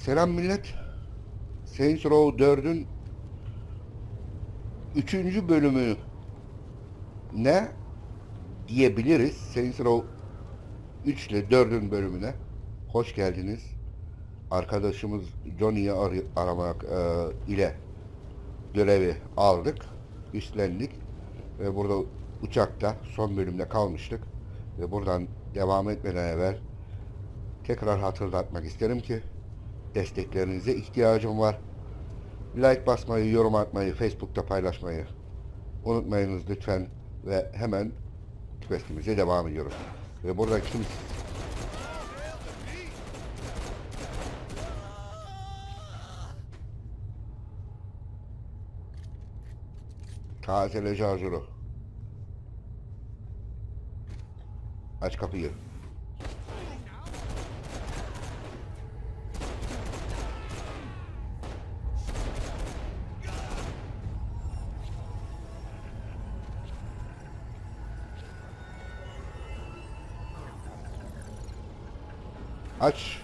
Selam millet. Saints Row 4'ün 3. bölümü ne diyebiliriz? Saints Row 3 ile 4'ün bölümüne hoş geldiniz. Arkadaşımız Johnny'yi ar- aramak e, ile görevi aldık, üstlendik ve burada uçakta son bölümde kalmıştık ve buradan devam etmeden evvel tekrar hatırlatmak isterim ki desteklerinize ihtiyacım var. Like basmayı, yorum atmayı, Facebook'ta paylaşmayı unutmayınız lütfen ve hemen questimize devam ediyoruz. Ve burada kim Tazele şarjörü. Aç kapıyı. Aç.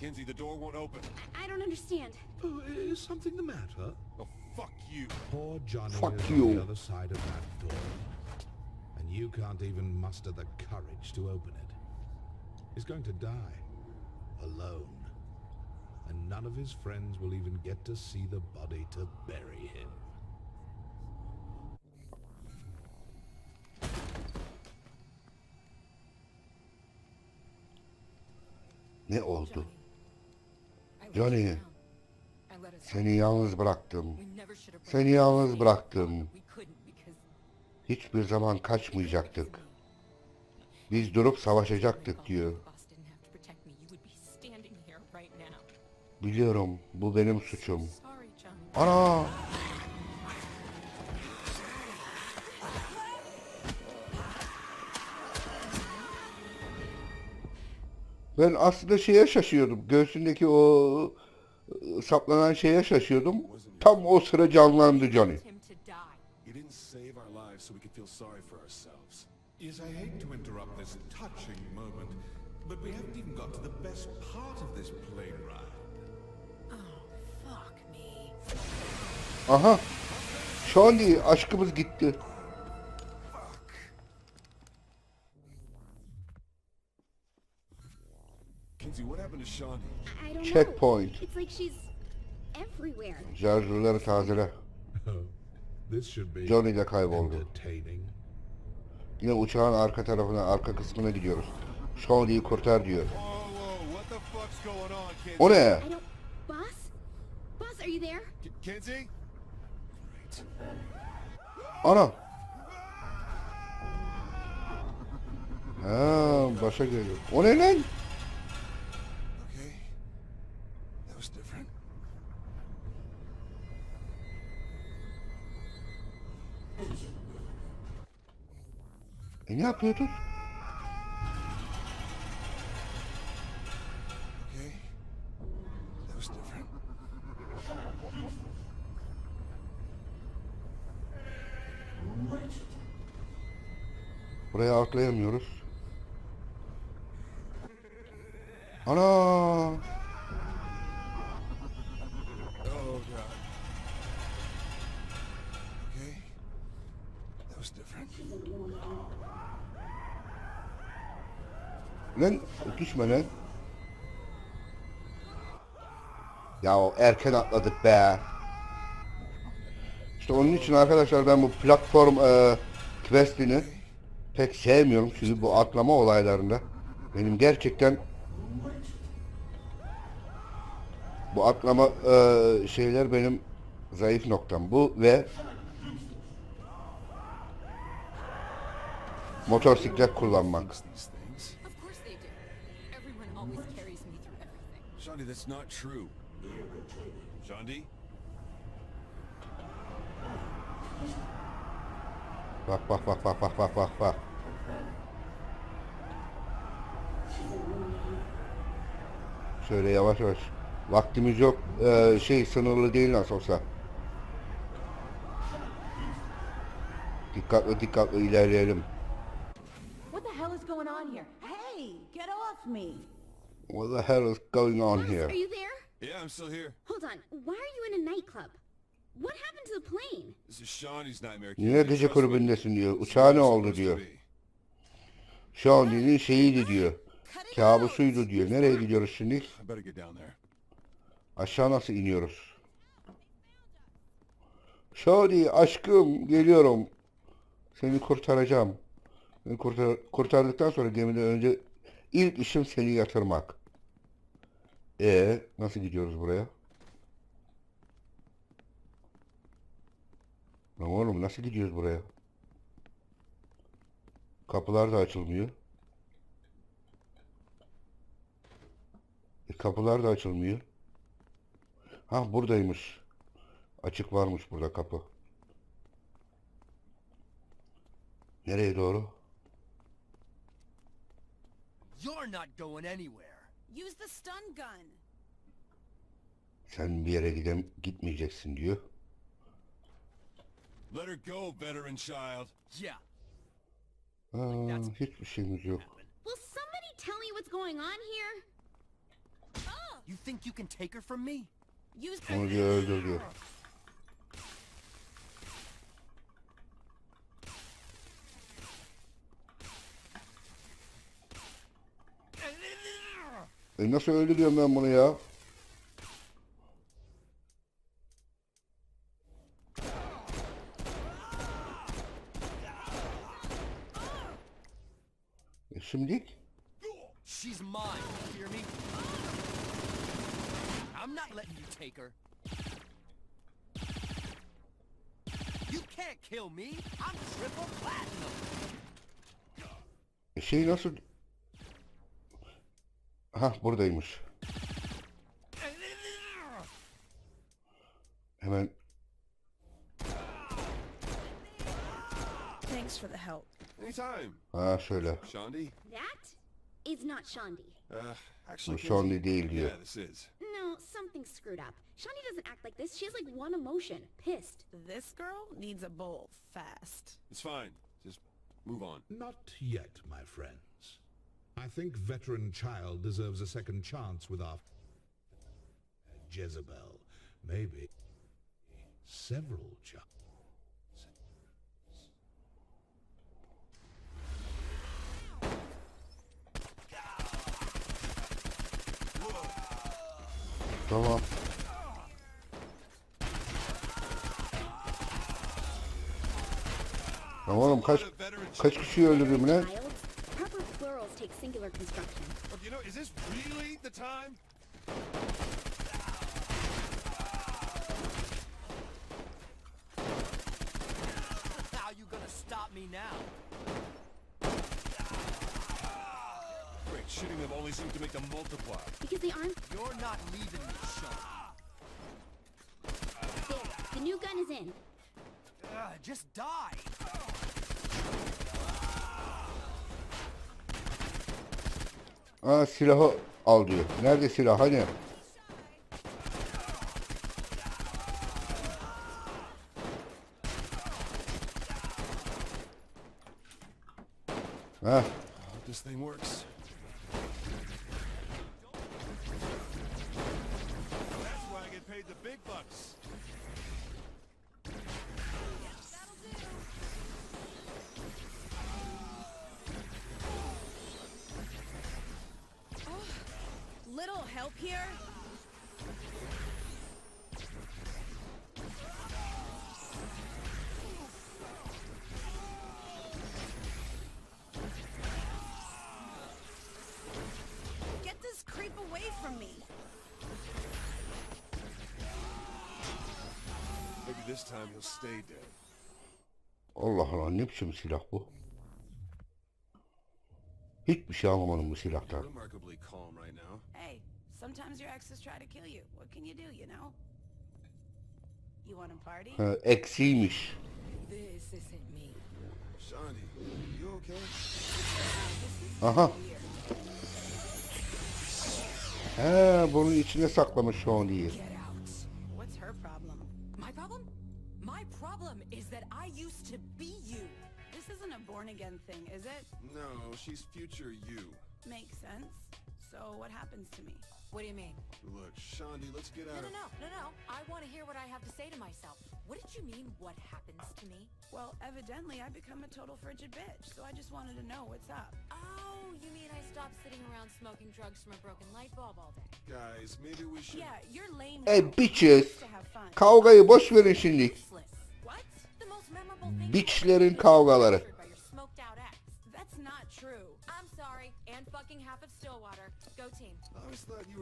Kinsey, the door won't open. I don't understand. Oh, is something the matter? Oh, fuck you. Poor Johnny Fuck is you. on the other side of that door. And you can't even muster the courage to open it. He's going to die. Alone. And none of his friends will even get to see the body to bury him. Ne oldu? Johnny, seni yalnız bıraktım. Seni yalnız bıraktım. Hiçbir zaman kaçmayacaktık. Biz durup savaşacaktık diyor. Biliyorum, bu benim suçum. Ana! Ben aslında şeye şaşıyordum. Göğsündeki o ıı, saplanan şeye şaşıyordum. Tam o sıra canlandı Johnny. Yes, I hate to interrupt this touching moment, but we haven't even got to the best part of this plane ride. Fuck me. Aha! Johnny aşkımız gitti. Checkpoint. know. It's like she's everywhere. Şarjörleri tazele. This should be Johnny de kayboldu. Yine uçağın arka tarafına, arka kısmına gidiyoruz. Johnny'yi kurtar diyor. O ne? Boss? Boss, are you there? K- Kinsey? Great. Ana! Ha, başa geliyor. O ne lan? E ne yapıyordun? Okay. That was different. Buraya atlayamıyoruz. Ana! Lan düşme lan. Ya erken atladık be. İşte onun için arkadaşlar ben bu platform e, questini pek sevmiyorum çünkü bu atlama olaylarında benim gerçekten bu atlama e, şeyler benim zayıf noktam bu ve motosiklet kullanmak. Always carries me through everything. Shawnee, that's not true. Shawnee? Bak bak bak bak bak bak bak bak. Şöyle yavaş yavaş. Vaktimiz yok. Ee, şey sınırlı değil nasıl olsa. Dikkatli dikkatli ilerleyelim. What the hell is going on here? Hey, get off me! What the hell is going on Buzz, here? are you there? Yeah, I'm still here. Hold on. Why are you in a nightclub? What happened to the plane? This is Shawnee's nightmare. Yine gece kulübündesin diyor. Uçağa ne oldu diyor. Shawnee'nin şeyiydi diyor. Kabusuydu diyor. Nereye gidiyoruz şimdi? I better get down there. Aşağı nasıl iniyoruz? Shawnee aşkım geliyorum. Seni kurtaracağım. Kurtar kurtardıktan sonra gemiden önce ilk işim seni yatırmak. E nasıl gidiyoruz buraya? Lan oğlum nasıl gidiyoruz buraya? Kapılar da açılmıyor. E, kapılar da açılmıyor. Ha buradaymış. Açık varmış burada kapı. Nereye doğru? You're not going anywhere. Use the stun gun. Sen bir yere gidem gitmeyeceksin diyor. Let her go, veteran child. Yeah. Aa, hiçbir şeyimiz yok. Will somebody tell me what's going on here? You think you can take her from me? Use the Onu diyor öldür diyor. E nasıl öldürüyorum ben bunu ya? E şimdilik She's mine. Hear me? I'm not letting you take her. You can't kill me. I'm triple platinum. e şey nasıl... Ha buradaymış. Hemen Thanks for the help. Anytime. ha şöyle. Shandi? That is not Shandi. Uh, actually, Bu Shandi değil diyor. Yeah, this is. No, something's screwed up. Shandi doesn't act like this. She has like one emotion. Pissed. This girl needs a bowl fast. It's fine. Just move on. Not yet, my friends. I think veteran child deserves a second chance with our Jezebel. Maybe several chances. Tamam. Lan oğlum kaç kaç kişiyi öldürdüm lan? Child. Proper plurals take singular construction. Look, you know, is this really the time? How you gonna stop me now? Great, shooting them only seems to make them multiply. Because they aren't You're not leaving me, Sean. there. The new gun is in. Ugh, just die. Aa silahı al diyor. Nerede silah hani? This time he'll stay dead. Allah Allah ne biçim silah bu? Hiçbir şey anlamadım bu silahtan. Remarkably calm right now. Hey, sometimes your exes try to kill you. What can you do, you know? You want a party? Ha, eksiymiş. This isn't me. Shandi, you okay? Aha. He bunun içine saklamış şu isn't a born again thing, is it? No, she's future you. Makes sense. So what happens to me? What do you mean? Look, Shandi, let's get No, out no, of... no, no, no. I want to hear what I have to say to myself. What did you mean, what happens to me? Well, evidently I become a total frigid bitch, so I just wanted to know what's up. Oh, you mean I stopped sitting around smoking drugs from a broken light bulb all day? Guys, maybe we should... Yeah, you're lame. Hey now. bitches. To have fun. Kavgayı boş verin şimdi. What? Bitchlerin kavgaları. I always thought you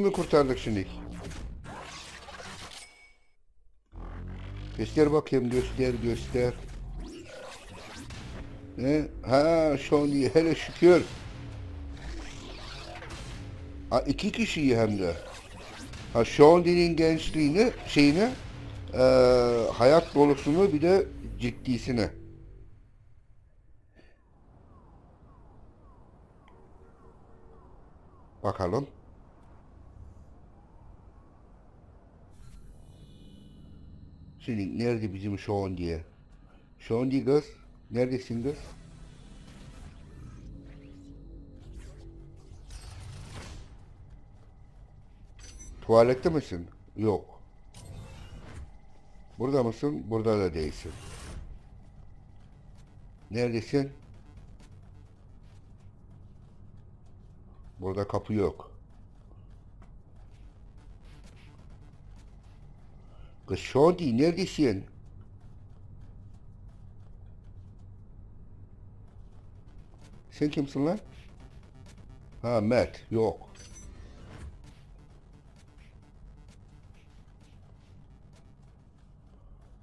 mi kurtardık şimdi? Göster bakayım göster göster. Ne? Ha Johnny hele şükür. Ha, iki kişiyi hem de. Ha Johnny'nin gençliğini şeyini eee, hayat dolusunu bir de ciddisini. Bakalım. Şimdi nerede bizim Sean diye? Sean diye kız. Neredesin kız? Tuvalette misin? Yok. Burada mısın? Burada da değilsin. Neredesin? Burada kapı yok. Kız Şodi neredesin? Sen kimsin lan? Ha Mert yok.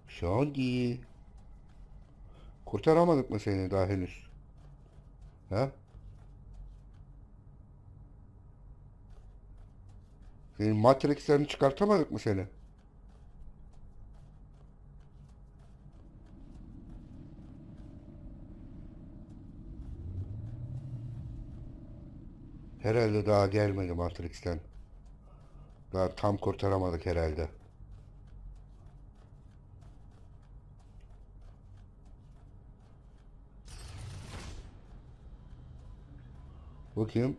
Şodi. Kurtaramadık mı seni daha henüz? Ha? Senin Matrix'lerini çıkartamadık mı seni? Herhalde daha gelmedi Matrix'ten. Daha tam kurtaramadık herhalde. Bu kim?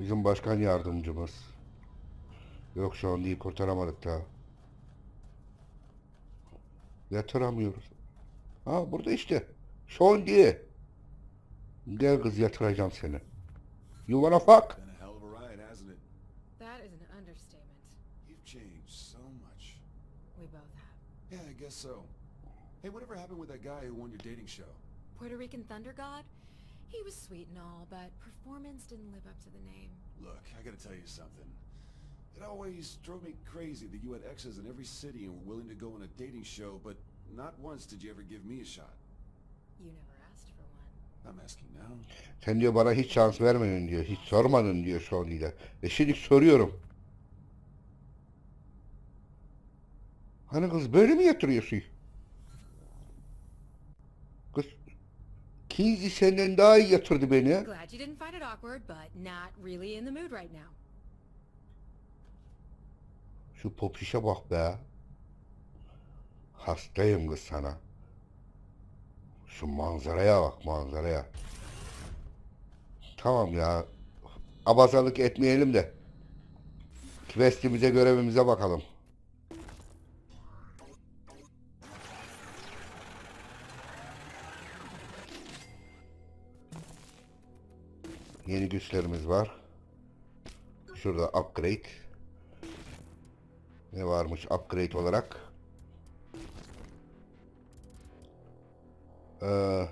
Bizim başkan yardımcımız. Yok şu an değil kurtaramadık daha. Yatıramıyoruz. Ha burada işte. An diye. Gel kız yatıracağım seni. You wanna fuck? Been a hell of a ride, hasn't it? That is an understatement. You've changed so much. We both have. Yeah, I guess so. Hey, whatever happened with that guy who won your dating show? Puerto Rican Thunder God? He was sweet and all, but performance didn't live up to the name. Look, I gotta tell you something. It always drove me crazy that you had exes in every city and were willing to go on a dating show, but not once did you ever give me a shot. You never Sen diyor bana hiç şans vermedin diyor. Hiç sormadın diyor şu an ile. E şimdi soruyorum. Hani kız böyle mi yatırıyorsun? Kız Kinsey senden daha iyi yatırdı beni. Glad you didn't find it awkward, but not really in the mood right now. Şu popişe bak be. Hastayım kız sana. Şu manzaraya bak manzaraya. Tamam ya. Abazalık etmeyelim de. Questimize görevimize bakalım. Yeni güçlerimiz var. Şurada upgrade. Ne varmış upgrade olarak? Ee,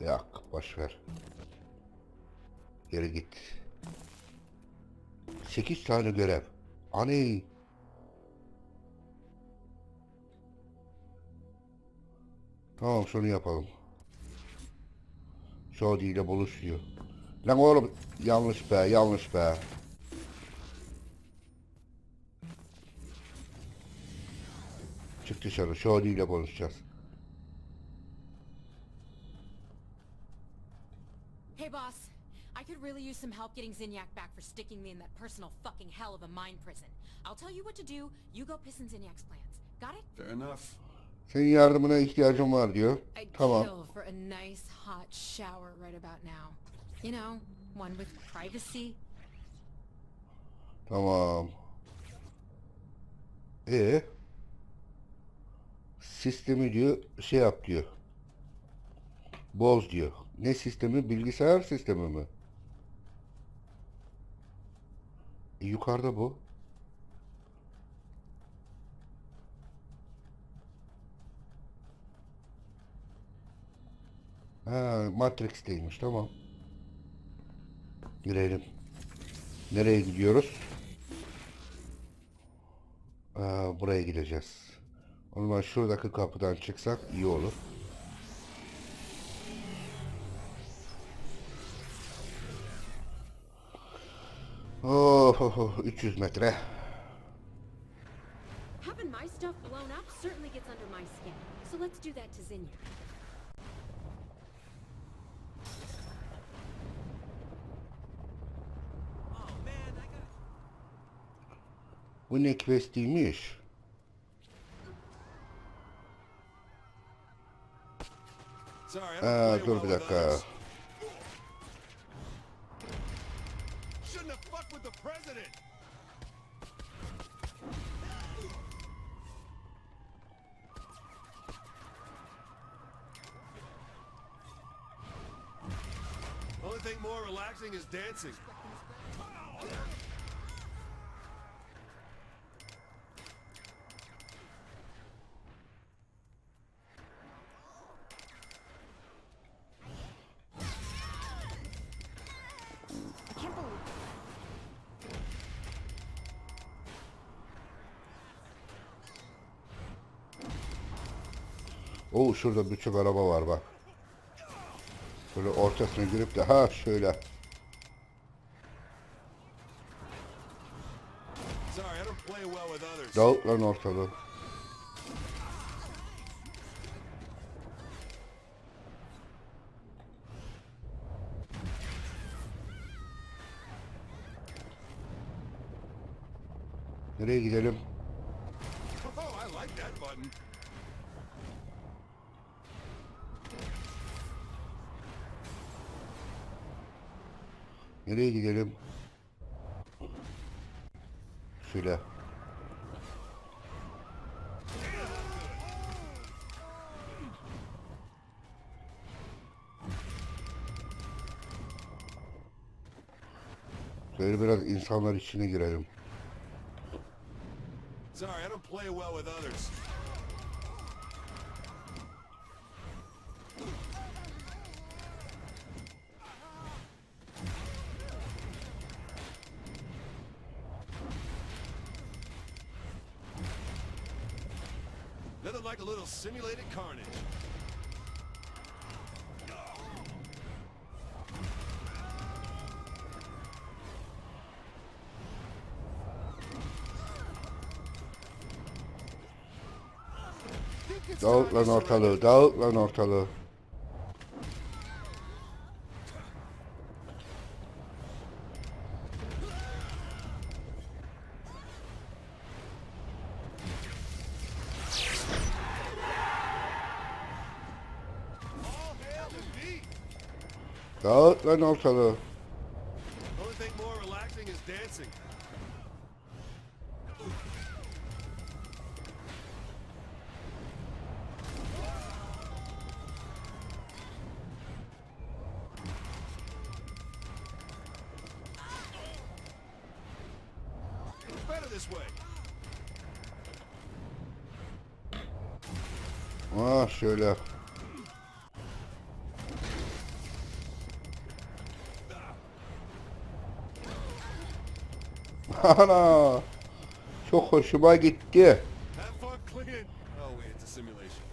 yok boş ver. Geri git. 8 tane görev. Ani. Tamam şunu yapalım. Jody ile buluş diyor. Lan oğlum yanlış be yanlış be. Çık dışarı. Şodi ile konuşacağız. Hey boss, I could really use some help getting Zinyak back for sticking me in that personal fucking hell of a mine prison. I'll tell you what to do, you go piss in Zinyak's plans. Got it? Fair enough. Senin yardımına ihtiyacım var diyor. Tamam. I'd kill for a nice hot shower right about now. You know, one with privacy. Tamam. Ee? Sistemi diyor şey yap diyor. Boz diyor. Ne sistemi? Bilgisayar sistemi mi? E, yukarıda bu. Ha, Matrix'teymiş. Tamam. Girelim. Nereye gidiyoruz? Aa, buraya gideceğiz. O zaman şuradaki kapıdan çıksak iyi olur. Oh, oh, oh, 300 metre. Having my stuff blown up certainly gets under my skin. So let's do that to Zinyak. Oh man, I got. Bu ne questiymiş? Sorry, I Aa, don't play dur well bir with dakika. others. Shouldn't have fucked with the president. Only thing more relaxing is dancing. Şurada birçok araba var bak. Şöyle ortasına girip de ha şöyle. Dağıt lan ortalığı. Nereye gidelim? Oh, I like that button. Nereye gidelim? Şöyle. Şöyle biraz insanlar içine girelim. Sorry, I don't play well with others. Simulated carnage. Think it's Dağıt time lan to ortalığı, surrender. dağıt lan ortalığı. Lan ortalığı. Only thing more relaxing is dancing. It's better this way. Ah şöyle. Ana! Çok hoşuma gitti. Have fun cleaning. Oh wait, it's a simulation.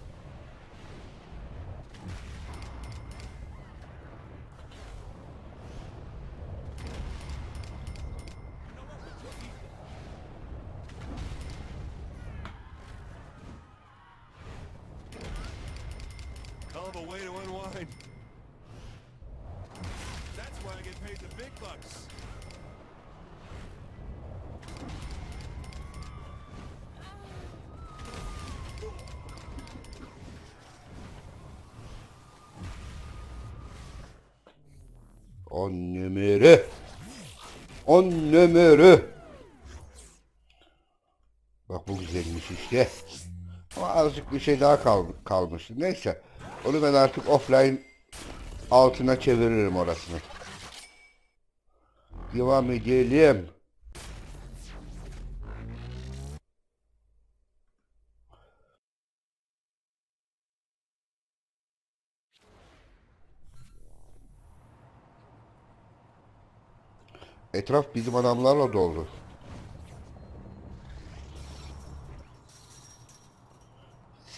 Hell of a way to unwind. once! On numara. On numara. Bak bu güzelmiş işte. Ama azıcık bir şey daha kal kalmıştı. Neyse. Onu ben artık offline altına çeviririm orasını. Devam edelim. Etraf bizim adamlarla doldu.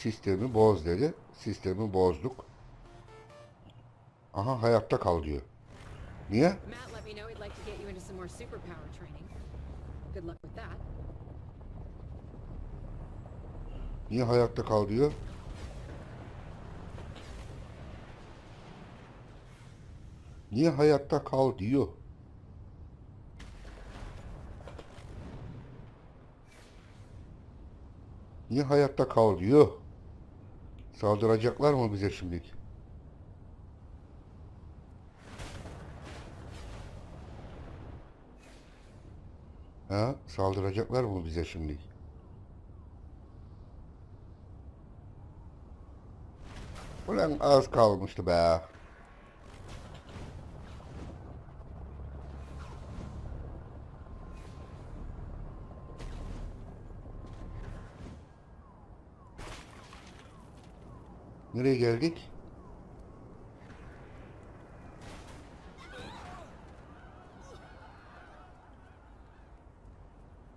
Sistemi boz dedi. Sistemi bozduk. Aha hayatta kal diyor. Niye? Niye hayatta kal diyor? Niye hayatta kal diyor? Niye hayatta kal diyor? Saldıracaklar mı bize şimdi? Ha? Saldıracaklar mı bize şimdi? Ulan az kalmıştı be. Nereye geldik?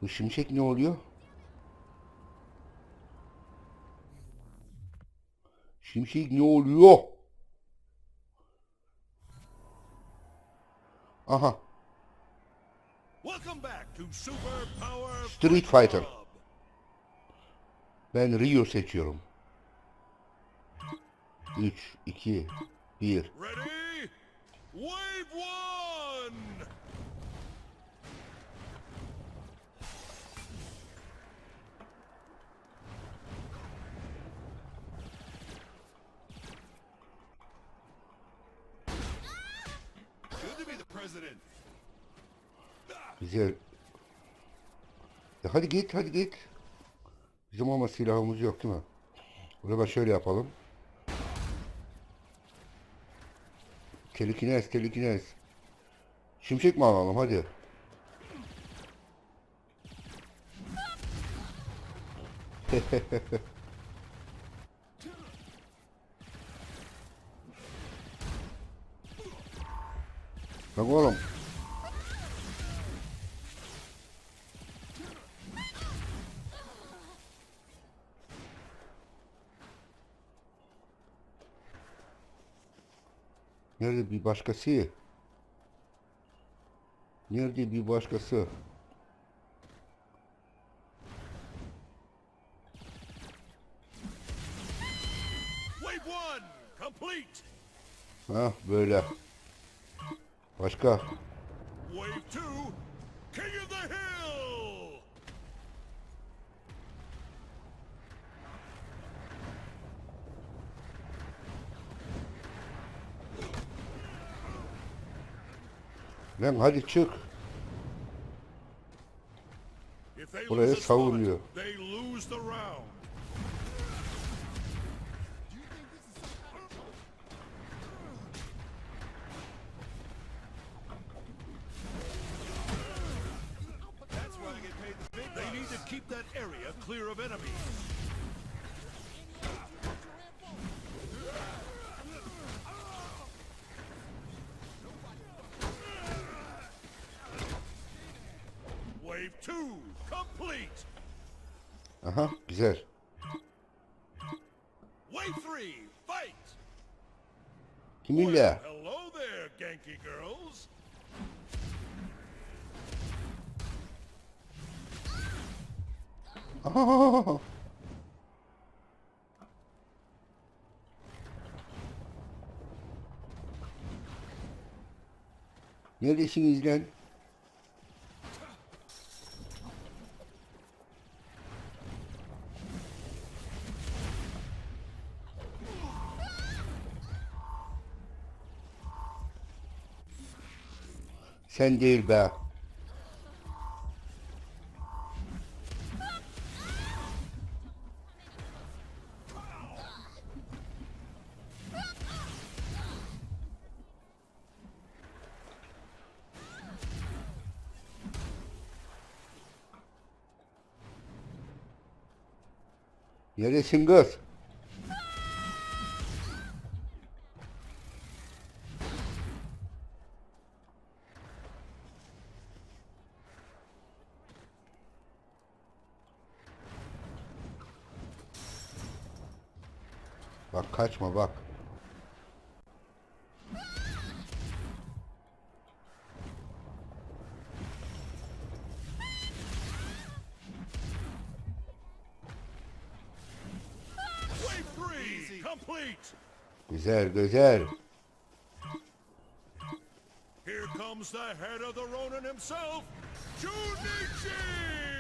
Bu şimşek ne oluyor? Şimşek ne oluyor? Aha. Welcome back to Super Power Street Fighter. Ben Rio seçiyorum. 3, 2, 1. Ready? Wave one! Good to be the president. Güzel. Ya hadi git, hadi git. Bizim ama silahımız yok değil mi? O zaman şöyle yapalım. Telekinez, telekinez. Şimşek mi alalım hadi. Bak oğlum. Nerede bir başkası? Nerede bir başkası? Ha böyle. Başka? Lan hadi çık. Buraya savunuyor. keep that area clear of enemies. Genki girls. Aha. Neredesiniz lan? Sen değil be. Neresin kız? Güzel güzel. Here comes the head of the Ronin himself, Junichi!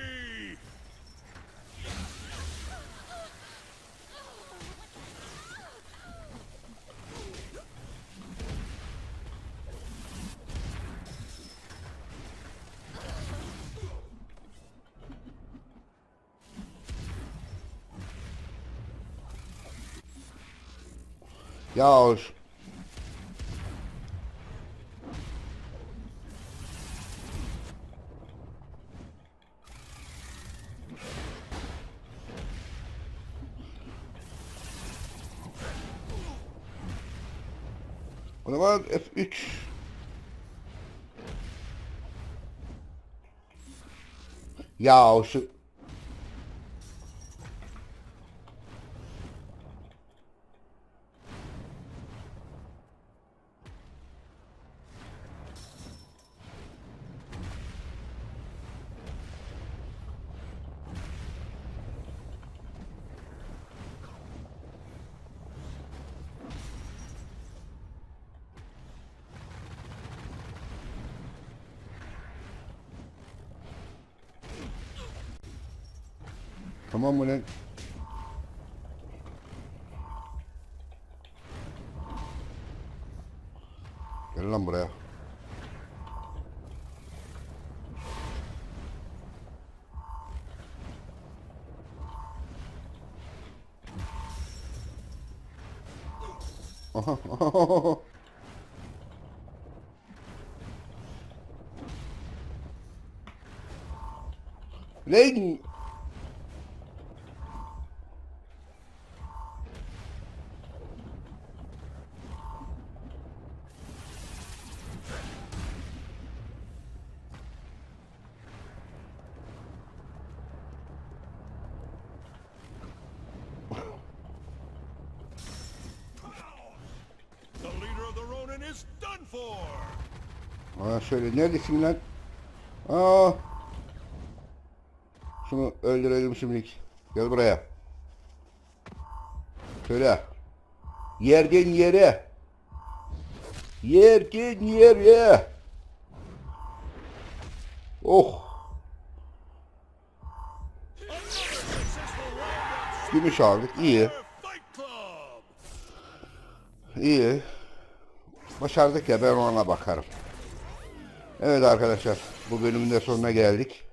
Şu- O zaman F3 Ya şu mı lan? Gel lan buraya. Aha, Aa şöyle neredesin lan? Aa. Şunu öldürelim şimdilik. Gel buraya. Şöyle. Yerden yere. Yerden yere. Oh. Gümüş aldık. iyi. İyi. Başardık ya ben ona bakarım. Evet arkadaşlar bu bölümün de sonuna geldik.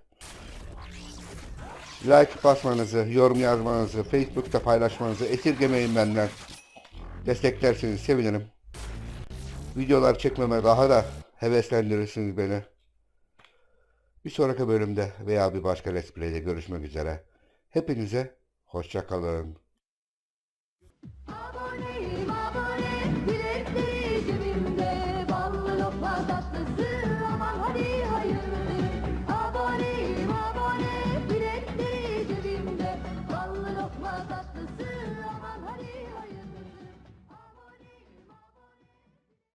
Like basmanızı, yorum yazmanızı, Facebook'ta paylaşmanızı esirgemeyin benden. Desteklerseniz sevinirim. Videolar çekmeme daha da heveslendirirsiniz beni. Bir sonraki bölümde veya bir başka Let's Play'de görüşmek üzere. Hepinize hoşça kalın.